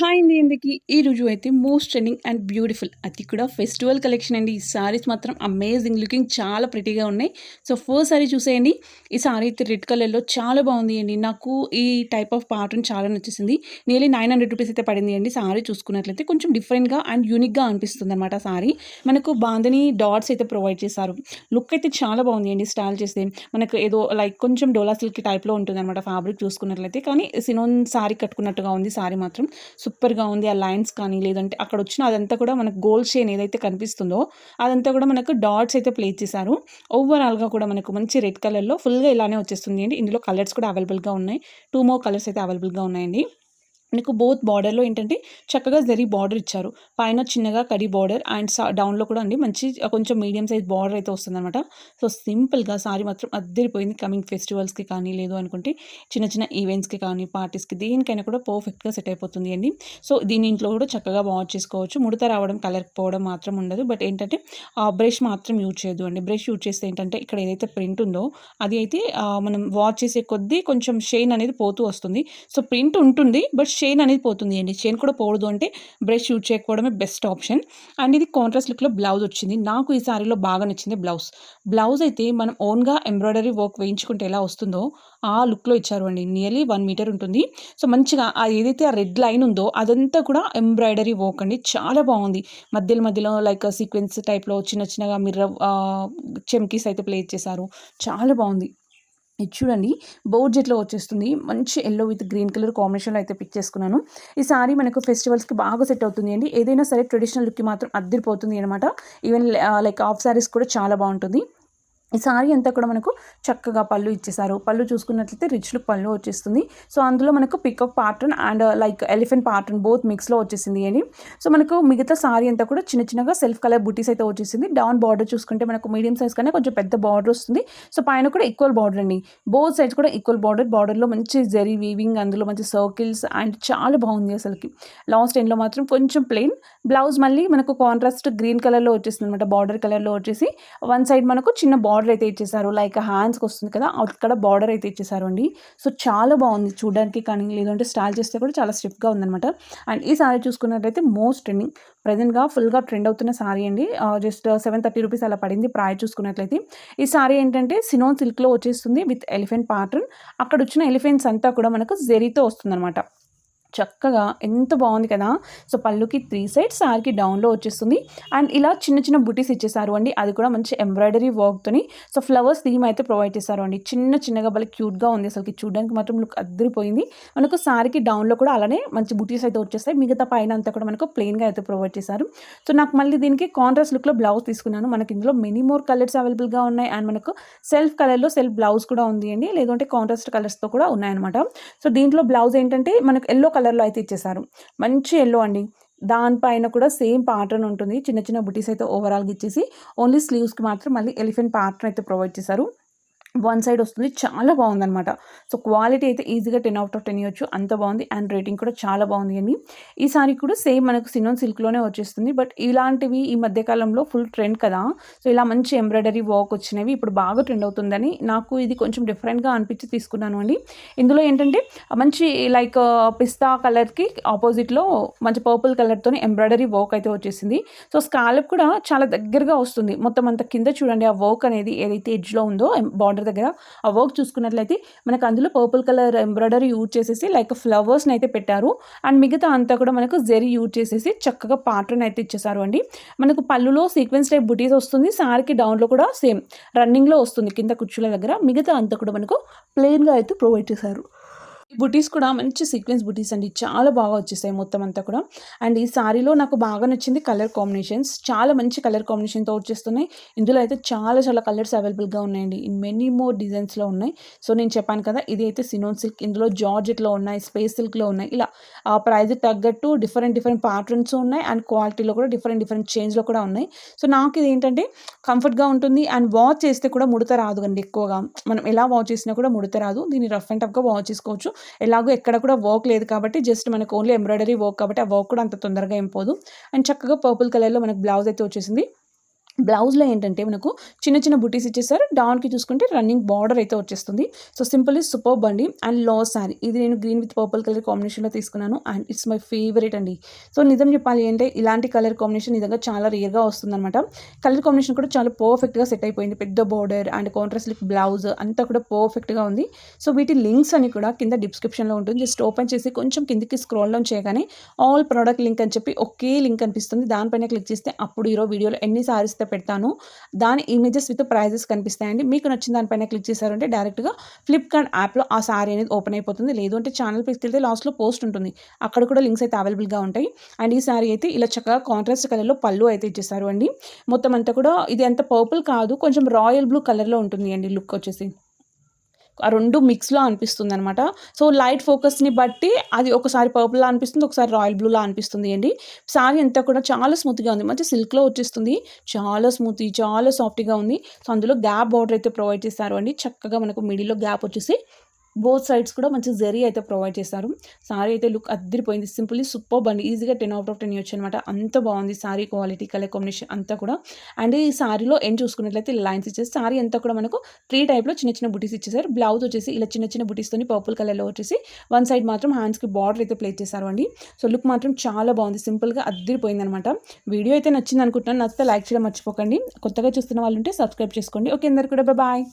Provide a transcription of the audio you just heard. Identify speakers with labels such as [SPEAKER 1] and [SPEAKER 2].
[SPEAKER 1] Hi అండి ఇందుకి ఈ రోజు అయితే మోస్ట్ ట్రెండింగ్ అండ్ బ్యూటిఫుల్ అది కూడా ఫెస్టివల్ కలెక్షన్ అండి. ఈ సారీస్ మాత్రం అమేజింగ్ లుకింగ్ చాలా ప్రిటీగా ఉన్నాయి. సో ఫస్ట్ సారీ చూసేయండి. ఈ సారీ అయితే రెడ్ కలర్లో చాలా బాగుంది అండి. నాకు ఈ టైప్ ఆఫ్ ప్యాటర్న్ చాలా నచ్చేసింది. నియర్లీ నైన్ హండ్రెడ్ రూపీస్ అయితే పడింది అండి సారీ చూసుకున్నట్లయితే. కొంచెం డిఫరెంట్గా అండ్ యూనిక్గా అనిపిస్తుంది అనమాట సారీ మనకు బాందని డాట్స్ అయితే ప్రొవైడ్ చేశారు. లుక్ అయితే చాలా బాగుంది అండి స్టైల్ చేస్తే. మనకు ఏదో లైక్ కొంచెం డోలా సిల్క్ టైప్లో ఉంటుంది అనమాట ఫ్యాబ్రిక్ చూసుకున్నట్లయితే. కానీ సినోన్ సారీ కట్టుకున్నట్టుగా ఉంది సారీ మాత్రం. సో సూపర్గా ఉంది ఆ లైన్స్ కానీ లేదంటే అక్కడ వచ్చిన అదంతా కూడా మనకు గోల్డ్ షేన్ ఏదైతే కనిపిస్తుందో అదంతా కూడా మనకు డాట్స్ అయితే ప్లేస్ చేశారు. ఓవరాల్గా కూడా మనకు మంచి రెడ్ కలర్లో ఫుల్గా ఇలానే వచ్చేస్తుంది అండి. ఇందులో కలర్స్ కూడా అవైలబుల్గా ఉన్నాయి. టూ మోర్ కలర్స్ అయితే అవైలబుల్గా ఉన్నాయండి. మీకు బోత్ బార్డర్లో ఏంటంటే చక్కగా జరీ బార్డర్ ఇచ్చారు. పైన చిన్నగా కడి బార్డర్ అండ్ డౌన్లో కూడా అండి మంచి కొంచెం మీడియం సైజ్ బార్డర్ అయితే వస్తుందన్నమాట. సో సింపుల్గా సారీ మాత్రం అద్దరిపోయింది కమింగ్ ఫెస్టివల్స్కి కానీ లేదు అనుకుంటే చిన్న చిన్న ఈవెంట్స్కి కానీ పార్టీస్కి దేనికైనా కూడా పర్ఫెక్ట్గా సెట్ అయిపోతుంది అండి. సో దీని ఇంట్లో కూడా చక్కగా వాష్ చేసుకోవచ్చు. ముడత రావడం కలర్ పోవడం మాత్రం ఉండదు. బట్ ఏంటంటే ఆ బ్రష్ మాత్రం యూజ్ చేయదు అండి. బ్రష్ యూజ్ చేస్తే ఏంటంటే ఇక్కడ ఏదైతే ప్రింట్ ఉందో అది అయితే మనం వాష్ చేసే కొద్దీ కొంచెం షైన్ అనేది పోతూ వస్తుంది. సో ప్రింట్ ఉంటుంది బట్ చైన్ అనేది పోతుంది అండి. చైన్ కూడా పోవడదు అంటే బ్రష్ యూజ్ చేయకపోవడమే బెస్ట్ ఆప్షన్. అండ్ ఇది కాంట్రాస్ట్ లుక్లో బ్లౌజ్ వచ్చింది. నాకు ఈ సారీలో బాగా నచ్చింది బ్లౌజ్ బ్లౌజ్ అయితే మనం ఓన్గా ఎంబ్రాయిడరీ వర్క్ వేయించుకుంటే ఎలా వస్తుందో ఆ లుక్లో ఇచ్చారు అండి. నియర్లీ వన్ మీటర్ ఉంటుంది. సో మంచిగా ఆ ఏదైతే ఆ రెడ్ లైన్ ఉందో అదంతా కూడా ఎంబ్రాయిడరీ వర్క్ అండి. చాలా బాగుంది. మధ్యలో మధ్యలో లైక్ సీక్వెన్స్ టైప్లో చిన్న చిన్నగా మిర్ర చెమ్కీస్ అయితే ప్లేస్ చేశారు. చాలా బాగుంది. ఇది చూడండి బోర్జెట్లో వచ్చేస్తుంది. మంచి ఎల్లో విత్ గ్రీన్ కలర్ కాంబినేషన్లో అయితే పిక్ చేసుకున్నాను. ఈ సారీ మనకు ఫెస్టివల్స్కి బాగా సెట్ అవుతుంది అండి. ఏదైనా సరే ట్రెడిషనల్ లుక్కి మాత్రం అద్దరిపోతుంది అనమాట ఈవెన్ లైక్ ఆఫ్ సారీస్ కూడా చాలా బాగుంటుంది. ఈ సారీ అంతా కూడా మనకు చక్కగా పళ్ళు ఇచ్చేసారు పళ్ళు చూసుకున్నట్లయితే రిచ్ లుక్ పళ్ళు వచ్చేస్తుంది. సో అందులో మనకు pickup pattern and like elephant pattern both మిక్స్లో వచ్చేసింది అని. సో మనకు మిగతా సారీ అంతా కూడా చిన్న చిన్నగా సెల్ఫ్ కలర్ బుటీస్ అయితే వచ్చేసింది. డౌన్ బార్డర్ చూసుకుంటే మనకు మీడియం సైజ్ కన్నా కొంచెం పెద్ద బార్డర్ వస్తుంది. సో పైన కూడా ఈక్వల్ బార్డర్ అండి. బోత్ సైడ్స్ కూడా ఈక్వల్ బార్డర్ బార్డర్లో మంచి జరీ వీవింగ్ అందులో మంచి సర్కిల్స్ అండ్ చాలా బాగుంది అసలుకి. లాస్ట్ ఎండ్లో మాత్రం కొంచెం ప్లెయిన్ బ్లౌజ్ మళ్ళీ మనకు కాంట్రాస్ట్ గ్రీన్ కలర్లో వచ్చేసింది అనమాట బార్డర్ కలర్లో వచ్చేసి వన్ సైడ్ మనకు చిన్న బార్డర్ బార్డర్ అయితే ఇచ్చేసారు. లైక్ హ్యాండ్స్కి వస్తుంది కదా అక్కడ బార్డర్ అయితే ఇచ్చేసారు అండి సో చాలా బాగుంది. చూడడానికి కానీ లేదంటే స్టైల్ చేస్తే కూడా చాలా స్టిఫ్గా ఉందన్నమాట. అండ్ ఈ సారీ చూసుకున్నట్లయితే మోస్ట్ ట్రెండింగ్ ప్రజెంట్గా ఫుల్గా ట్రెండ్ అవుతున్న సారీ అండి. జస్ట్ సెవెన్ థర్టీ రూపీస్ అలా పడింది ప్రాయ చూసుకున్నట్లయితే. ఈ సారీ ఏంటంటే సినోన్ సిల్క్లో వచ్చేస్తుంది విత్ ఎలిఫెంట్ ప్యాటర్న్ అక్కడ వచ్చిన ఎలిఫెంట్స్ అంతా కూడా మనకు జెరీతో వస్తుందన్నమాట. చక్కగా ఎంత బాగుంది కదా. సో పళ్ళుకి త్రీ సైడ్స్ సార్కి డౌన్లో వచ్చేస్తుంది. అండ్ ఇలా చిన్న చిన్న బుటీస్ ఇచ్చేసారు అండి. అది కూడా మంచి ఎంబ్రాయిడరీ వర్క్తోని సో ఫ్లవర్స్ థీమ్ అయితే ప్రొవైడ్ చేశారు అండి. చిన్న చిన్నగా భలే క్యూట్గా ఉంది అసలుకి. చూడడానికి మాత్రం లుక్ అద్దరిపోయింది. మనకు సారీకి డౌన్లో కూడా అలానే మంచి బుటీస్ అయితే వచ్చేస్తాయి. మిగతా పైన అంతా కూడా మనకు ప్లెయిన్గా అయితే ప్రొవైడ్ చేశారు. సో నాకు మళ్ళీ దీనికి కాంట్రాస్ట్ లుక్లో బ్లౌజ్ తీసుకున్నాను. మనకి ఇందులో మెనీ మోర్ కలర్స్ అవైలబుల్గా ఉన్నాయి. అండ్ మనకు సెల్ఫ్ కలర్లో సెల్ఫ్ బ్లౌజ్ కూడా ఉంది అండి. లేదంటే కాంట్రాస్ట్ కలర్స్తో కూడా ఉన్నాయన్నమాట. సో దీంట్లో బ్లౌజ్ ఏంటంటే మనకు ఎల్లో కలర్లో అయితే ఇచ్చేసారు. మంచి ఎల్లో అండి. దానిపైన కూడా సేమ్ ప్యాటర్న్ ఉంటుంది. చిన్న చిన్న బుటీస్ అయితే ఓవరాల్గా ఇచ్చేసి ఓన్లీ స్లీవ్స్కి మాత్రం మళ్ళీ ఎలిఫెంట్ ప్యాటర్న్ అయితే ప్రొవైడ్ చేశారు. వన్ సైడ్ వస్తుంది. చాలా బాగుందనమాట సో క్వాలిటీ అయితే ఈజీగా టెన్ అవుట్ ఆఫ్ టెన్ ఇవ్వచ్చు అంత బాగుంది. అండ్ రేటింగ్ కూడా చాలా బాగుంది అని. ఈ సారీ కూడా సేమ్ మనకు సినోన్ సిల్క్లోనే వచ్చేస్తుంది. బట్ ఇలాంటివి ఈ మధ్యకాలంలో ఫుల్ ట్రెండ్ కదా. సో ఇలా మంచి ఎంబ్రాయిడరీ వర్క్ వచ్చినవి ఇప్పుడు బాగా ట్రెండ్ అవుతుందని నాకు ఇది కొంచెం డిఫరెంట్గా అనిపించి తీసుకున్నాను అండి. ఇందులో ఏంటంటే మంచి లైక్ పిస్తా కలర్కి ఆపోజిట్లో మంచి పర్పుల్ కలర్తో ఎంబ్రాయిడరీ వర్క్ అయితే వచ్చేసింది. సో స్కాలప్ కూడా చాలా దగ్గరగా వస్తుంది. మొత్తం అంత కింద చూడండి ఆ వర్క్ అనేది ఏదైతే ఎడ్జ్లో ఉందో బార్డర్ కౌంటర్ దగ్గర. ఆ వర్క్ చూసుకున్నట్లయితే మనకు అందులో పర్పుల్ కలర్ ఎంబ్రాయిడరీ యూజ్ చేసేసి లైక్ ఫ్లవర్స్ని అయితే పెట్టారు. అండ్ మిగతా అంతా కూడా మనకు జెరీ యూజ్ చేసేసి చక్కగా పాటర్న్ అయితే ఇచ్చేసారు అండి. మనకు పళ్ళులో సీక్వెన్స్ టైప్ బుటీస్ వస్తుంది. సారీకి డౌన్లో కూడా సేమ్ రన్నింగ్లో వస్తుంది కింద కుర్చీల దగ్గర. మిగతా అంతా కూడా మనకు ప్లెయిన్గా అయితే ప్రొవైడ్ చేశారు. ఈ బుటీస్ కూడా మంచి సీక్వెన్స్ బుటీస్ అండి. చాలా బాగా వచ్చేసాయి మొత్తం అంతా కూడా. అండ్ ఈ సారీలో నాకు బాగా నచ్చింది కలర్ కాంబినేషన్స్. చాలా మంచి కలర్ కాంబినేషన్తో వచ్చేస్తున్నాయి. ఇందులో అయితే చాలా చాలా కలర్స్ అవైలబుల్గా ఉన్నాయండి. ఇన్ మెనీ మోర్ డిజైన్స్లో ఉన్నాయి. సో నేను చెప్పాను కదా ఇది అయితే సినోన్ సిల్క్ ఇందులో జార్జెట్లో ఉన్నాయి స్పేస్ సిల్క్లో ఉన్నాయి. ఇలా ఆ ప్రైజ్ తగ్గట్టు డిఫరెంట్ డిఫరెంట్ ప్యాటర్న్స్ ఉన్నాయి. అండ్ క్వాలిటీలో కూడా డిఫరెంట్ డిఫరెంట్ చేంజ్లో కూడా ఉన్నాయి. సో నాకు ఇది ఏంటంటే కంఫర్ట్గా ఉంటుంది. అండ్ వాచ్ చేస్తే కూడా ముడత రాదు అండి ఎక్కువగా. మనం ఎలా వాచ్ చేసినా కూడా ముడత రాదు. దీన్ని రఫ్ అండ్ టఫ్గా వాచ్ చేసుకోవచ్చు. ఎలాగో ఎక్కడ కూడా వర్క్ లేదు కాబట్టి జస్ట్ మనకు ఓన్లీ ఎంబ్రాయిడరీ వర్క్ కాబట్టి ఆ వర్క్ కూడా అంత తొందరగా ఏం పోదు. అండ్ చక్కగా పర్పుల్ కలర్లో మనకు బ్లౌజ్ అయితే వచ్చేసింది. బ్లౌజ్లో ఏంటంటే మనకు చిన్న చిన్న బుటీస్ ఇచ్చేసారు డౌన్కి చూసుకుంటే రన్నింగ్ బార్డర్ అయితే వచ్చేస్తుంది. సో సింపుల్ ఇస్ సూపర్ బండి అండ్లో శారీ. ఇది నేను గ్రీన్ విత్ పర్పుల్ కలర్ కాంబినేషన్లో తీసుకున్నాను అండ్ ఇట్స్ మై ఫేవరెట్ అండి. సో నిజం చెప్పాలి అంటే ఇలాంటి కలర్ కాంబినేషన్ నిజంగా చాలా రేర్గా వస్తుందన్నమాట. కలర్ కాంబినేషన్ కూడా చాలా పర్ఫెక్ట్గా సెట్ అయిపోయింది. పెద్ద border and contrast look blouse అంతా కూడా పర్ఫెక్ట్గా ఉంది. సో వీటి లింక్స్ అని కూడా కింద డిస్క్రిప్షన్లో ఉంటుంది. జస్ట్ ఓపెన్ చేసి కొంచెం కిందికి స్క్రోల్ డౌన్ చేయగానే ఆల్ ప్రోడక్ట్ లింక్ అని చెప్పి ఒకే లింక్ అనిపిస్తుంది. దానిపైన క్లిక్ చేస్తే అప్పుడు ఈరోజు వీడియోలో ఎన్ని సారీస్ పెడతాను. దాని ఇమేజెస్ విత్ ప్రైజెస్ కనిపిస్తాయండి. మీకు నచ్చిన దానిపైన క్లిక్ చేశారంటే డైరెక్ట్గా ఫ్లిప్కార్ట్ యాప్లో ఆ సారీ అనేది ఓపెన్ అయిపోతుంది. లేదు అంటే ఛానల్ పేజ్కి వెళ్తే లాస్ట్లో పోస్ట్ ఉంటుంది. అక్కడ కూడా లింక్స్ అయితే అవైలబుల్గా ఉంటాయి. అండ్ ఈ సారీ అయితే ఇలా చక్కగా కాంట్రాస్ట్ కలర్లో పళ్ళు అయితే ఇచ్చేసారు అండి. మొత్తం అంతా కూడా ఇది అంత పర్పుల్ కాదు. కొంచెం రాయల్ బ్లూ కలర్లో ఉంటుంది అండి లుక్ వచ్చేసి. ఆ రెండు మిక్స్లో అనిపిస్తుంది అనమాట సో లైట్ ఫోకస్ని బట్టి అది ఒకసారి పర్పుల్లా అనిపిస్తుంది ఒకసారి రాయల్ బ్లూలా అనిపిస్తుంది అండి సారీ అంతా కూడా చాలా స్మూత్గా ఉంది. మంచి సిల్క్లో వచ్చేస్తుంది. చాలా స్మూత్ చాలా సాఫ్ట్గా ఉంది. సో అందులో గ్యాప్ బార్డర్ అయితే ప్రొవైడ్ చేస్తారు అండి. చక్కగా మనకు మిడిల్లో గ్యాప్ వచ్చేసి బోత్ సైడ్స్ కూడా మంచి జరీ అయితే ప్రొవైడ్ చేశారు సారీ అయితే లుక్ అద్దరిపోయింది. సింపుల్లీ సూపర్ బండి. ఈజీగా టెన్ అవుట్ ఆఫ్ టెన్ ఇవ్వచ్చు అనమాట అంత బాగుంది సారీ క్వాలిటీ కలర్ కాంబినేషన్ అంతా కూడా. అండ్ ఈ సారీలో ఏం చూసుకున్నట్లయితే లైన్స్ ఇచ్చేసి సారీ అంతా కూడా మనకు త్రీ టైప్లో చిన్న చిన్న బుటీస్ ఇచ్చేసారు. బ్లౌజ్ వచ్చేసి ఇలా చిన్న చిన్న బుటీస్తోని పర్పుల్ కలర్లో వచ్చేసి వన్ సైడ్ మాత్రం హ్యాండ్స్కి బార్డర్ అయితే ప్లేస్ చేశారు అండి. సో లుక్ మాత్రం చాలా బాగుంది. సింపుల్గా అద్దరిపోయింది అనమాట వీడియో అయితే నచ్చింది అనుకుంటున్నాను. నచ్చితే లైక్ చేయడం మర్చిపోకండి. కొత్తగా చూస్తున్న వాళ్ళు ఉంటే సబ్స్క్రైబ్ చేసుకోండి. ఓకే అందరు కూడా బాయ్